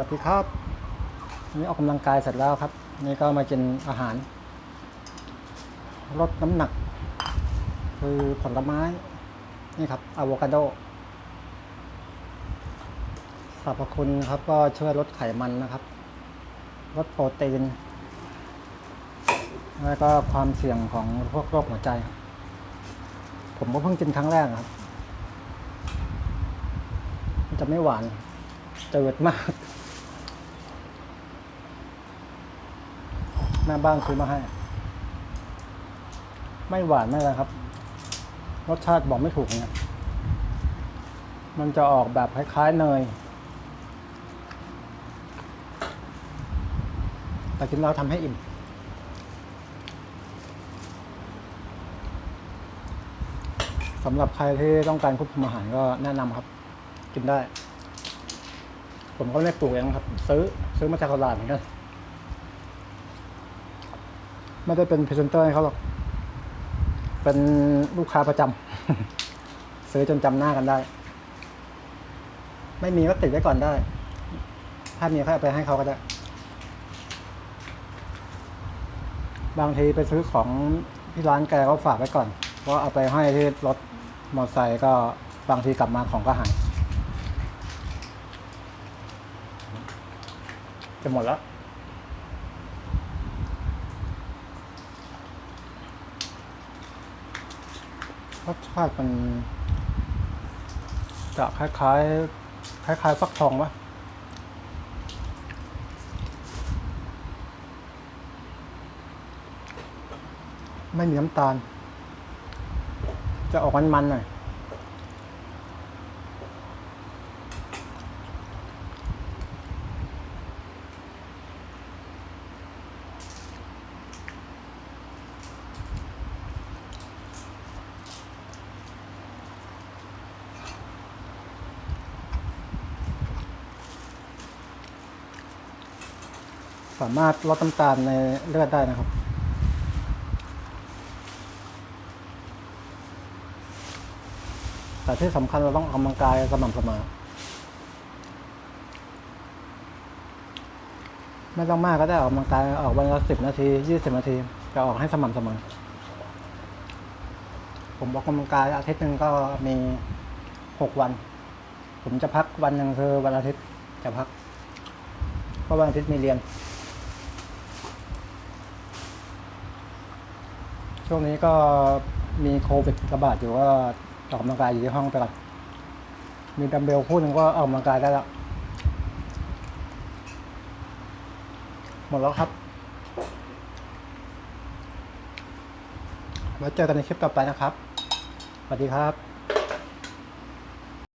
วัสดีครับนนี้ออกกำลังกายเสร็จแล้วครับ นี่ก็มากินอาหาร ลดน้ำหนัก คือผลไม้ นี่ครับอะโวคาโดสรรพคุณครับก็ช่วยลดไขมันนะครับ ลดโปรตีน แล้วก็ความเสี่ยงของพวกโรคหัวใจ ผมก็เพิ่งกินครั้งแรกครับมันจะไม่หวานจืดมาก แม่บ้านซื้อมาให้ ไม่หวานไม่อะไรครับ รสชาติบอกไม่ถูกเนี่ยมันจะออกแบบคล้ายๆเนย แต่กินแล้วทำให้อิ่ม สำหรับใครที่ต้องการควบคุมอาหารก็แนะนำครับ กินได้ ผมก็ไม่ปลูกเองครับ ซื้อ ซื้อมาจากตลาดเหมือนกัน ไม่ได้เป็นพรีเซนเตอร์ให้เขาหรอก เป็นลูกค้าประจำ ซื้อจนจำหน้ากันได้ ไม่มีก็ติดไว้ก่อนได้ ถ้ามีก็เอาไปให้เขาก็ได้ บางทีไปซื้อของที่ร้านแกก็ฝากไว้ก่อนเพราเอาไปให้ที่รถมอเตอร์ไซค์ก็บางทีกลับมาของก็หายจะหมดแล้ว รสชาติมัน จะคล้ายๆ คล้ายๆฟักทองปะไม่มีน้ำตาล จะออกมันๆหน่อย สามารถลดน้ำตาลในเลือดได้นะครับ แต่ที่สำคัญเราต้องออกกำลังกายสม่ำเสมอ ไม่ต้องมากก็ได้ออกกำลังกายออกวันละสิบนาทียี่สิบนาทีจะออกให้สม่ำเสมอ ผมออกกำลังกายอาทิตย์หนึ่งก็มีหกวัน ผมจะพักวันหนึ่งคือวันอาทิตย์จะพักเพราะวันอาทิตย์มีเรียน ช่วงนี้ก็มีโควิดระบาดอยู่ก็ออกกำลังกายอยู่ที่ห้องไปก่อนมีดัมเบลคู่หนึ่งก็ออกกำลังกายได้แล้วหมดแล้วครับไว้เจอกันในคลิปต่อไปนะครับ สวัสดีครับ